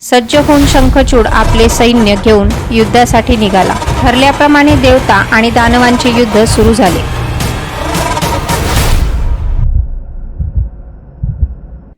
सज्ज होऊन शंखचूड आपले सैन्य घेऊन युद्धासाठी निघाला. ठरल्याप्रमाणे देवता आणि दानवांचे युद्ध सुरू झाले.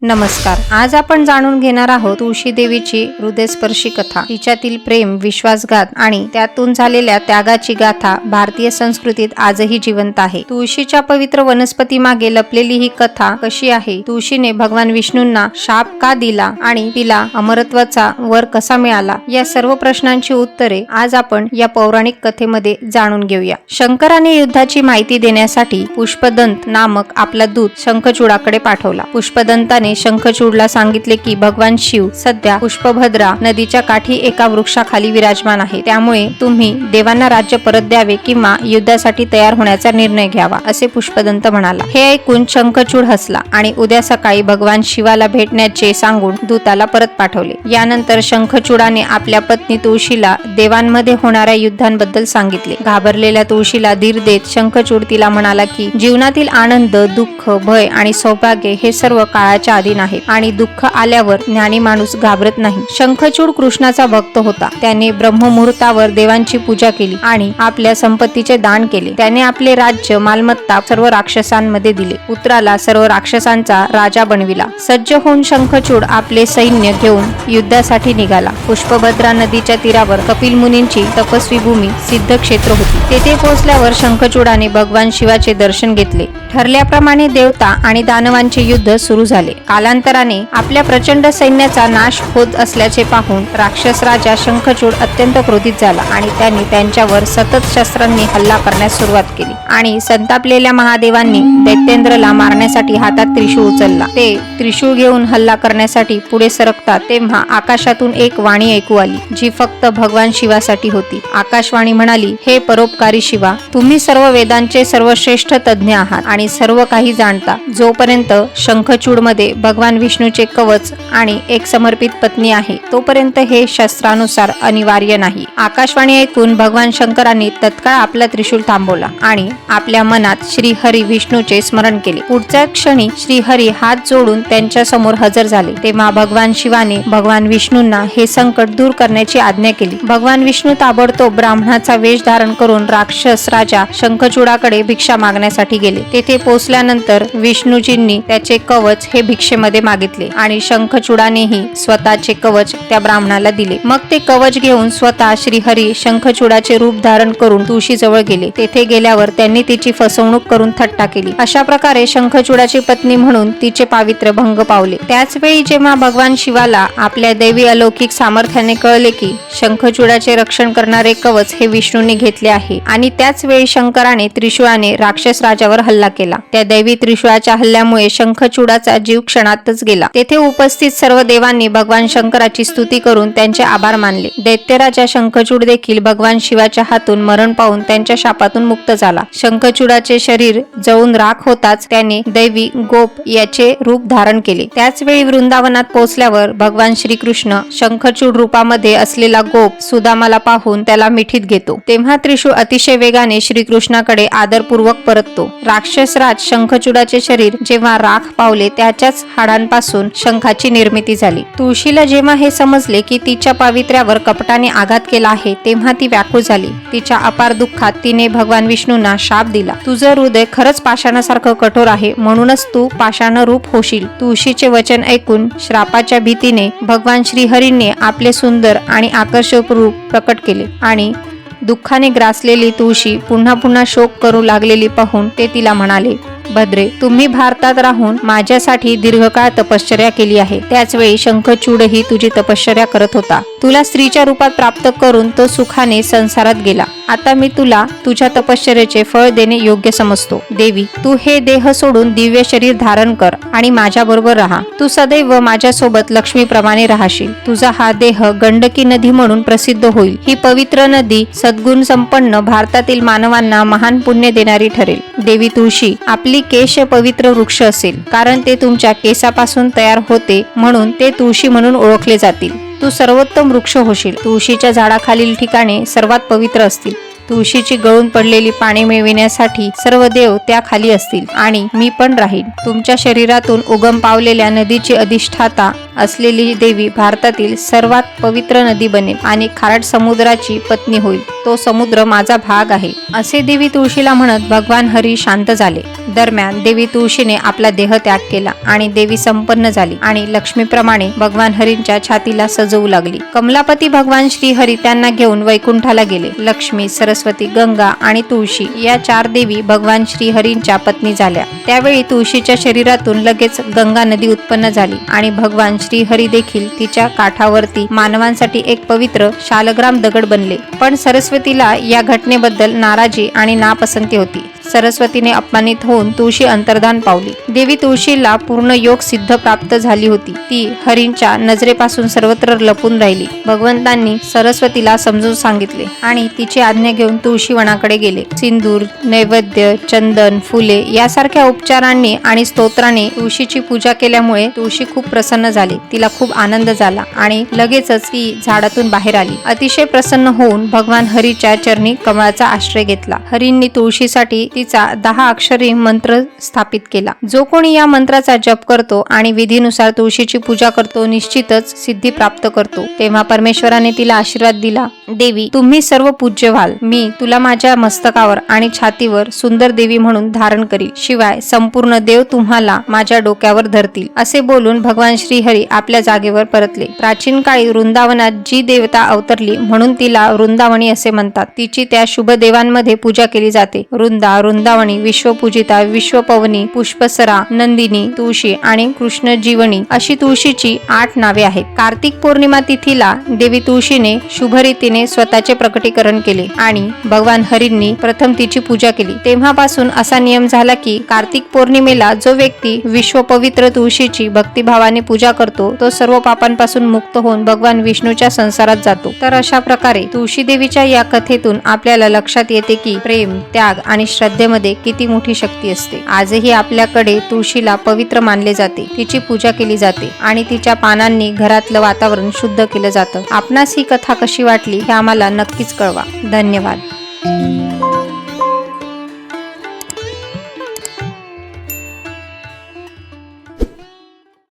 नमस्कार. आज आपण जाणून घेणार आहोत तुळशी देवीची हृदयस्पर्शी कथा. तिच्यातील प्रेम विश्वासघात आणि त्यातून झालेल्या त्यागाची गाथा भारतीय संस्कृतीत आजही जिवंत आहे. तुळशीच्या पवित्र वनस्पती मागे लपलेली ही कथा कशी आहे? तुळशीने भगवान विष्णूंना शाप का दिला आणि तिला अमरत्वाचा वर कसा मिळाला? या सर्व प्रश्नांची उत्तरे आज आपण या पौराणिक कथेमध्ये जाणून घेऊया. शंकराने युद्धाची माहिती देण्यासाठी पुष्पदंत नामक आपला दूत शंखचूडाकडे पाठवला. पुष्पदंताने शंखचूडला सांगितले की भगवान शिव सध्या पुष्पभद्रा नदीच्या काठी एका वृक्षाखाली विराजमान आहे. त्यामुळे तुम्ही देवांना राज्य परत द्यावे किंवा युद्धासाठी तयार होण्याचा निर्णय घ्यावा असे पुष्पदंत म्हणाला. हे ऐकून शंखचूड हसला आणि उद्या सकाळी भगवान शिवाला भेटण्याचे सांगून दूताला परत पाठवले. यानंतर शंखचूडाने आपल्या पत्नी तुळशीला देवांमध्ये होणाऱ्या युद्धांबद्दल सांगितले. घाबरलेल्या तुळशीला धीर देत शंखचूड तिला म्हणाला की जीवनातील आनंद दुःख भय आणि सौभाग्य हे सर्व काळाच्या स्वाधीन आहे आणि दुःख आल्यावर ज्ञानी माणूस घाबरत नाही. शंखचूड कृष्णाचा भक्त होता. त्याने ब्रह्ममुहूर्तावर देवांची पूजा केली आणि आपल्या संपत्तीचे दान केले. त्याने आपले राज्य मालमत्ता सर्व राक्षसांमध्ये दिले. पुत्राला सर्व राक्षसांचा राजा बनविला. सज्ज होऊन शंखचूड आपले सैन्य घेऊन युद्धासाठी निघाला. पुष्पभद्रा नदीच्या तीरावर कपिल मुनींची तपस्वी भूमी सिद्ध क्षेत्र होती. तेथे पोहोचल्यावर शंखचूडाने भगवान शिवाचे दर्शन घेतले. ठरल्याप्रमाणे देवता आणि दानवांचे युद्ध सुरू झाले. कालांतराने आपल्या प्रचंड सैन्याचा नाश होत असल्याचे पाहून राक्षस राजा शंखचूड अत्यंत क्रोधित झाला आणि त्यांनी त्यांच्यावर सतत शस्त्रांनी हल्ला करण्यास सुरुवात केली. आणि संतापलेल्या महादेवांनी दैत्येंद्रला मारण्यासाठी हातात त्रिशूळ उचलला. ते त्रिशूळ घेऊन हल्ला करण्यासाठी पुढे सरकता तेव्हा आकाशातून एक वाणी ऐकू आली जी फक्त भगवान शिवासाठी होती. आकाशवाणी म्हणाली हे परोपकारी शिवा तुम्ही सर्व वेदांचे सर्वश्रेष्ठ तज्ज्ञ आहात आणि सर्व काही जाणता. जोपर्यंत शंखचूडमध्ये भगवान विष्णूचे कवच आणि एक समर्पित पत्नी आहे तोपर्यंत हे शस्त्रानुसार अनिवार्य नाही. आकाशवाणी ऐकून भगवान शंकरांनी तत्काळ आपला त्रिशूल थांबवला आणि आपल्या मनात श्री हरी विष्णूचे स्मरण केले. पुढच्या क्षणी श्री हरी हात जोडून त्यांच्यासमोर हजर झाले. तेव्हा भगवान शिवाने भगवान विष्णूंना हे संकट दूर करण्याची आज्ञा केली. भगवान विष्णू ताबडतोब ब्राह्मणाचा वेश धारण करून राक्षस राजा शंखचूडाकडे भिक्षा मागण्यासाठी गेले. तेथे पोहोचल्यानंतर विष्णूजींनी त्याचे कवच हे भिक्षेमध्ये मागितले आणि शंखचूडानेही स्वतःचे कवच त्या ब्राह्मणाला दिले. मग ते कवच घेऊन स्वतः श्रीहरी शंखचूडाचे रूप धारण करून तुळशी जवळ गेले. तेथे गेल्यावर त्यांनी तिची फसवणूक करून थट्टा केली. अशा प्रकारे शंखचूडाची पत्नी म्हणून तिचे पावित्र्य भंग पावले. त्याच वेळी जेव्हा भगवान शिवाला आपल्या दैवी अलौकिक सामर्थ्याने कळले की शंखचूडाचे रक्षण करणारे कवच हे विष्णूंनी घेतले आहे आणि त्याच वेळी शंकराने त्रिशूळाने राक्षस राजावर हल्ला केला. त्या दैवी त्रिशूळाच्या हल्ल्यामुळे शंखचूडाचा जीव क्षणातच गेला. तेथे उपस्थित सर्व देवांनी भगवान शंकराची स्तुती करून त्यांचे आभार मानले. दैत्यराजा शंखचूड देखील भगवान शिवाच्या हातून मरण पाहून त्यांच्या शापातून मुक्त झाला. शंखचूडाचे शरीर जळून राख होताच त्याने दैवी गोप याचे रूप धारण केले. त्याच वेळी वृंदावनात पोहोचल्यावर भगवान श्रीकृष्ण शंखचूड रूपामध्ये असलेला गोप सुदामाला पाहून त्याला मिठीत घेतो. तेव्हा त्रिशूळ अतिशय वेगाने श्रीकृष्णाकडे आदरपूर्वक परततो. राक्षसराज शंखचूडाचे शरीर जेव्हा राख पावले त्याच्याच हाडांपासून शंखाची निर्मिती झाली. तुळशीला जेव्हा हे समजले की तिच्या पावित्र्यावर कपटाने आघात केला आहे तेव्हा ती व्याकुळ झाली. तिच्या अपार दुःखात तिने भगवान विष्णूंना शाप दिला. तुझं हृदय खरंच पाषाणासारखं कठोर आहे म्हणूनच तू पाषाण रूप होशील. तुळशीचे वचन ऐकून श्रापाच्या भीतीने भगवान श्रीहरींनी आपले सुंदर आणि आकर्षक रूप प्रकट केले आणि दुःखाने ग्रासलेली तुळशी पुन्हा पुन्हा शोक करू लागलेली पाहून ते तिला म्हणाले भद्रे तुम्ही भारतात राहून माझ्यासाठी दीर्घकाळ तपश्चर्या केली आहे. त्याचवेळी शंखचूडही तुझी तपश्चर्या करत होता. तुला स्त्रीच्या रूपात प्राप्त करून तो सुखाने संसारात गेला. आता मी तुला तुझ्या तपश्चर्याचे फळ देणे योग्य समजतो. देवी तू हे देह सोडून दिव्य शरीर धारण कर आणि माझ्या बरोबर राहा. तू सदैव माझ्यासोबत लक्ष्मीप्रमाणे राहशील. तुझा हा देह गंडकी नदी म्हणून प्रसिद्ध होईल. ही पवित्र नदी सद्गुण संपन्न भारतातील मानवांना महान पुण्य देणारी ठरेल. देवी तुळशी आपली केश पवित्र वृक्ष असेल कारण ते तुमच्या केसापासून तयार होते म्हणून ते तुळशी म्हणून ओळखले जातील. तू सर्वोत्तम वृक्ष होशील. तुळशीच्या झाडाखालील ठिकाणे सर्वात पवित्र असतील. तुळशीची गळून पडलेली पाने मिळविण्यासाठी सर्व देव त्या खाली असतील. आणि मी पण राहीन. तुमच्या शरीरातून उगम पावलेल्या नदीची अधिष्ठाता असलेली देवी भारतातील सर्वात पवित्र नदी बनेल आणि खारट समुद्राची पत्नी होईल. तो समुद्र माझा भाग आहे. असे देवी तुळशीला म्हणत भगवान हरी शांत झाले. दरम्यान देवी तुळशीने आपला देह त्याग केला आणि देवी संपन्न झाली आणि लक्ष्मीप्रमाणे भगवान हरींच्या छातीला सजवू लागली. कमलापती भगवान श्रीहरी त्यांना घेऊन वैकुंठाला गेले. लक्ष्मी सरस्वती गंगा आणि तुळशी या चार देवी भगवान श्रीहरींच्या पत्नी झाल्या. त्यावेळी तुळशीच्या शरीरातून लगेच गंगा नदी उत्पन्न झाली आणि भगवान श्रीहरी देखील तिच्या काठावरती मानवांसाठी एक पवित्र शालग्राम दगड बनले. पण सरस्वतीला या घटनेबद्दल नाराजी आणि नापसंती होती. सरस्वतीने अपमानित होऊन तुळशी अंतर्धान पावली. देवी तुळशीला पूर्ण योग सिद्ध प्राप्त झाली होती. ती हरींच्या नजरेपासून सर्वत्र लपून राहिली. भगवंतांनी सरस्वतीला समजून सांगितले आणि तिची आज्ञा घेऊन तुळशी वनाकडे गेले. सिंदूर नैवेद्य चंदन फुले यासारख्या उपचारांनी आणि स्तोत्राने तुळशीची पूजा केल्यामुळे तुळशी खूप प्रसन्न झाली. तिला खूप आनंद झाला आणि लगेचच ती झाडातून बाहेर आली. अतिशय प्रसन्न होऊन भगवान हरीच्या चरणी कमळाचा आश्रय घेतला. हरींनी तुळशीसाठी तिचा दहा अक्षरी मंत्र स्थापित केला. जो कोणी या मंत्राचा जप करतो आणि विधीनुसार तुळशीची पूजा करतो निश्चितच सिद्धी प्राप्त करतो. तेव्हा परमेश्वराने तिला आशीर्वाद दिला देवी तुम्ही सर्व पूज्य व्हाल. मी तुला माझ्या मस्तकावर आणि छातीवर सुंदर देवी म्हणून धारण करील शिवाय संपूर्ण देव तुम्हाला माझ्या डोक्यावर धरतील. असे बोलून भगवान श्रीहरी आपल्या जागेवर परतले. प्राचीन काळी वृंदावनात जी देवता अवतरली म्हणून तिला वृंदावनी असे म्हणतात. तिची त्या शुभ देवांमध्ये पूजा केली जाते. वृंदा वृंदावनी विश्वपूजिता विश्वपवनी पुष्पसरा नंदिनी तुळशी आणि कृष्ण जीवनी अशी तुळशीची आठ नावे आहेत. कार्तिक पौर्णिमा तिथीला देवी तुळशीने शुभरीतीने स्वतःचे प्रकटीकरण केले आणि भगवान हरींनी प्रथम तिची पूजा केली. तेव्हापासून असा नियम झाला की कार्तिक पौर्णिमेला जो व्यक्ती विश्वपवित्र तुळशीची भक्तिभावाने पूजा करतो तो सर्व पापांपासून मुक्त होऊन भगवान विष्णूच्या संसारात जातो. तर अशा प्रकारे तुळशी देवीच्या या कथेतून आपल्याला लक्षात येते की प्रेम त्याग आणि श्रद्धा श्रद्धेमध्ये किती मोठी शक्ती असते. आजही आपल्याकडे तुळशीला पवित्र मानले जाते. तिची पूजा केली जाते आणि तिच्या पानांनी घरातलं वातावरण शुद्ध केलं जातं. आपणास ही कथा कशी वाटली हे आम्हाला नक्कीच कळवा. धन्यवाद.